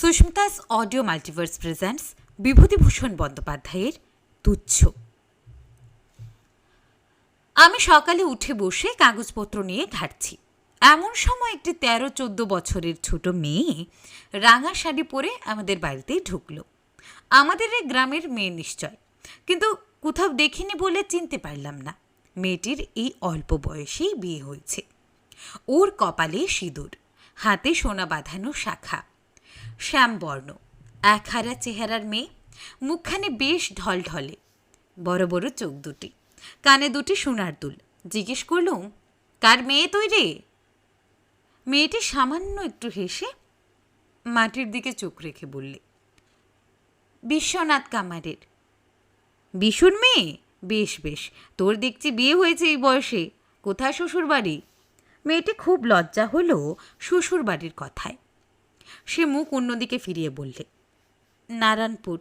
Susmita's audio multiverse presents Bibhutibhushan বন্দ্যোপাধ্যায়ের তুচ্ছ। আমি সকালে উঠে বসে কাগজপত্র নিয়ে ঘাটছি এমন সময় একটি তেরো চোদ্দ বছরের ছোট মেয়ে রাঙা শাড়ি পরে আমাদের বাড়িতে ঢুকলো। আমাদের এই গ্রামের মেয়ে নিশ্চয়, কিন্তু কোথাও দেখিনি বলে চিনতে পারলাম না। মেয়েটির এই অল্প বয়সেই বিয়ে হয়েছে। ওর কপালে সিঁদুর, হাতে সোনা বাঁধানো শাখা। শ্যামবর্ণ, একহারা চেহারার মেয়ে, মুখখানে বেশ ঢলঢলে, বড় বড় চোখ দুটি, কানে দুটি সোনার দুল। জিজ্ঞেস করলুম, কার মেয়ে তুই রে? মেয়েটি সামান্য একটু হেসে মাটির দিকে চোখ রেখে বললে, বিশ্বনাথ কামারের। বিশুর মেয়ে? বেশ বেশ, তোর দেখছি বিয়ে হয়েছে এই বয়সে। কোথায় শ্বশুর বাড়ি মেয়েটি খুব লজ্জা হলো শ্বশুর বাড়ির কথায়। সে মুখ অন্যদিকে ফিরিয়ে বললে, নারায়ণপুর।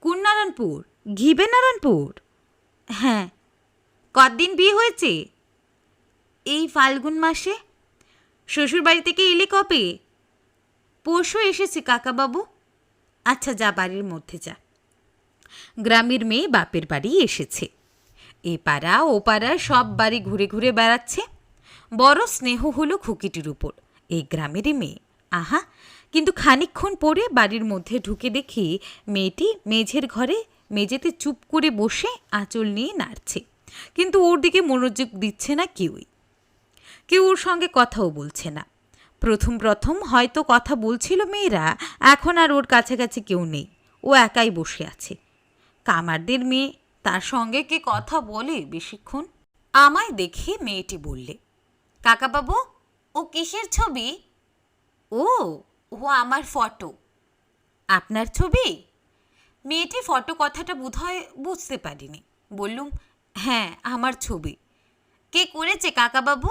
কোন নারায়ণপুর? ঘিবে নারায়ণপুর? হ্যাঁ। কদিন বিয়ে হয়েছে? এই ফাল্গুন মাসে। শ্বশুর বাড়ি থেকে এলে কবে? পরশু এসেছি কাকাবাবু। আচ্ছা যা, বাড়ির মধ্যে যা। গ্রামের মেয়ে বাপের বাড়ি এসেছে। এ পাড়া, ও পাড়া, সব বাড়ি ঘুরে ঘুরে বেড়াচ্ছে। বড় স্নেহ হলো খুকিটির উপর। এই গ্রামেরই মেয়ে। আহা, কিন্তু খানিকক্ষণ পরে বাড়ির মধ্যে ঢুকে দেখি মেয়েটি মেঝের ঘরে মেঝেতে চুপ করে বসে আঁচল নিয়ে নাড়ছে। কিন্তু ওর দিকে মনোযোগ দিচ্ছে না কেউই। কেউ ওর সঙ্গে কথাও বলছে না। প্রথম প্রথম হয়তো কথা বলছিল মেয়েরা, এখন আর ওর কাছাকাছি কেউ নেই। ও একাই বসে আছে। কামারদের মেয়ে, তার সঙ্গে কে কথা বলে বেশিক্ষণ? আমায় দেখে মেয়েটি বললে, কাকাবাবু, ও কিসের ছবি? ও আমার ফটো। আপনার ছবি? মেয়েটি ফটো কথাটা বোধহয় বুঝতে পারিনি। বললুম হ্যাঁ আমার ছবি। কে করেছে কাকাবাবু?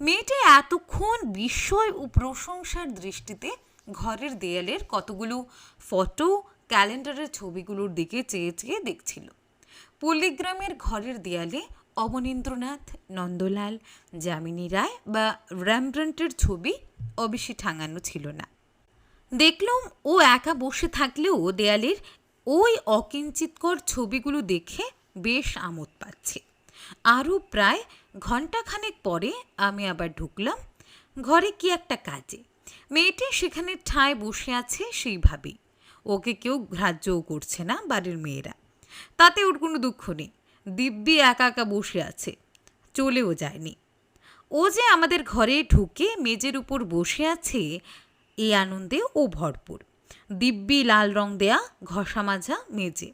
মেয়েটি এতক্ষণ বিস্ময় ও প্রশংসার দৃষ্টিতে ঘরের দেয়ালের কতগুলো ফটো ক্যালেন্ডারের ছবিগুলোর দিকে চেয়ে চেয়ে দেখছিল। পল্লীগ্রামের ঘরের দেয়ালে অবনীন্দ্রনাথ, নন্দলাল, যামিনী রায় বা র্যামব্রান্টের ছবি অবেশি ঠাঙানো ছিল না। দেখলাম ও একা বসে থাকলেও দেয়ালের ওই অকিঞ্চিতকর ছবিগুলো দেখে বেশ আমোদ পাচ্ছে। আরও প্রায় ঘন্টাখানেক পরে আমি আবার ঢুকলাম। ঘরে কি একটা কাজে। মেয়েটি সেখানে ঠায় বসে আছে সেইভাবেই। ওকে কেউ গ্রাহ্যও করছে না বাড়ির মেয়েরা। তাতে ওর কোনো দুঃখ নেই। দিব্যি একা একা বসে আছে। চলেও যায়নি। ও যে আমাদের ঘরে ঢুকে মেজের উপর বসে আছে এই আনন্দে ও ভরপুর। দিব্যি লাল রং দেয়া ঘষা মাজা মেজে।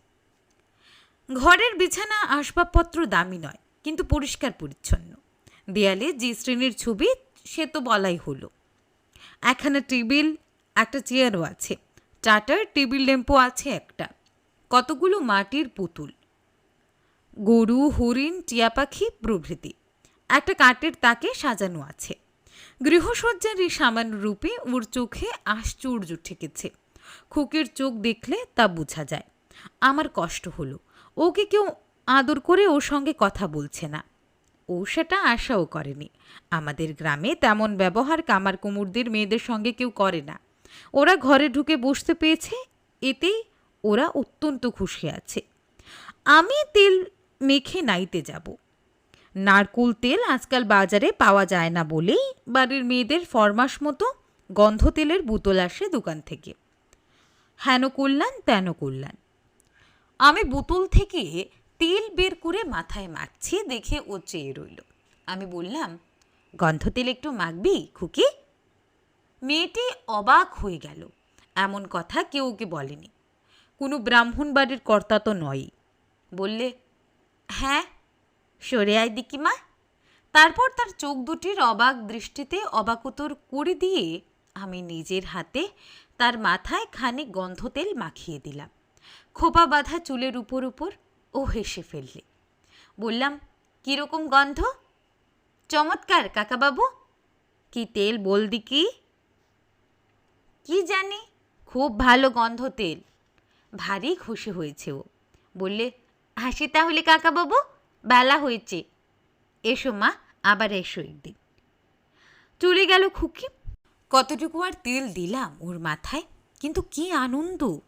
ঘরের বিছানা আসবাবপত্র দামি নয়, কিন্তু পরিষ্কার পরিচ্ছন্ন। দেয়ালে যে শ্রেণির ছবি, সে তো বলাই হলো। একখানা টেবিল, একটা চেয়ারও আছে। টাটার টেবিল ল্যাম্পও আছে একটা। কতগুলো মাটির পুতুল। গরু, হরিণ, টিয়া পাখি প্রভৃতি। একটা কাঠের তাকে সাজানো আছে। গৃহসজ্জার এই সামান্য রূপে ওর চোখে আশ্চর্য ঠেকেছে। খুকির চোখ দেখলে তা বোঝা যায়। আমার কষ্ট হলো। ওকে কেউ আদর করে ওর সঙ্গে কথা বলছে না। ও সেটা আশাও করেনি। আমাদের গ্রামে তেমন ব্যবহার কামার কুমুরদের মেয়েদের সঙ্গে কেউ করে না। ওরা ঘরে ঢুকে বসতে পেয়েছে, এতেই ওরা অত্যন্ত খুশি আছে। আমি তেল মেখে নাইতে যাব। নারকুল তেল আজকাল বাজারে পাওয়া যায় না বলেই বাড়ির মেয়েদের ফরমাস মতো গন্ধ তেলের বোতল আসে দোকান থেকে। হেন কল্যাণ, তেন কল্যাণ। আমি বোতল থেকে তেল বের করে মাথায় মাখছি দেখে ও চেয়ে রইল। আমি বললাম গন্ধ তেল একটু মাখবি, খুকি? মেয়েটি অবাক হয়ে গেল। এমন কথা কেউ ওকে বলেনি। কোনো ব্রাহ্মণ বাড়ির কর্তা তো নয়ই। বললে হ্যাঁ সরে আয় দিকিমা তারপর তার চোখ দুটির অবাক দৃষ্টিতে অবাকতর করে দিয়ে আমি নিজের হাতে তার মাথায় খানিক গন্ধ তেল মাখিয়ে দিলাম। খোপা বাঁধা চুলের উপর উপর ও হেসে ফেললে। বললাম কীরকম গন্ধ? চমৎকার, কাকাবাবু। কি তেল বল দিকি কি জানি, খুব ভালো গন্ধ তেল। ভারী খুশি হয়েছে ও। বললে, হাসি তাহলে, কাকাবাবু? বেলা হয়েছে। এসো মা, আবার এসো একদিন। চলে গেল খুকি। কতটুকু আর তেল দিলাম ওর মাথায়, কিন্তু কি আনন্দ।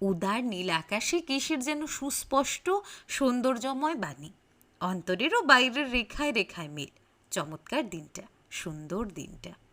উদার নীল আকাশে কিসের যেন সুস্পষ্ট সৌন্দর্যময় বাণী। অন্তরেরও বাইরের রেখায় রেখায় মিল। চমৎকার দিনটা, সুন্দর দিনটা।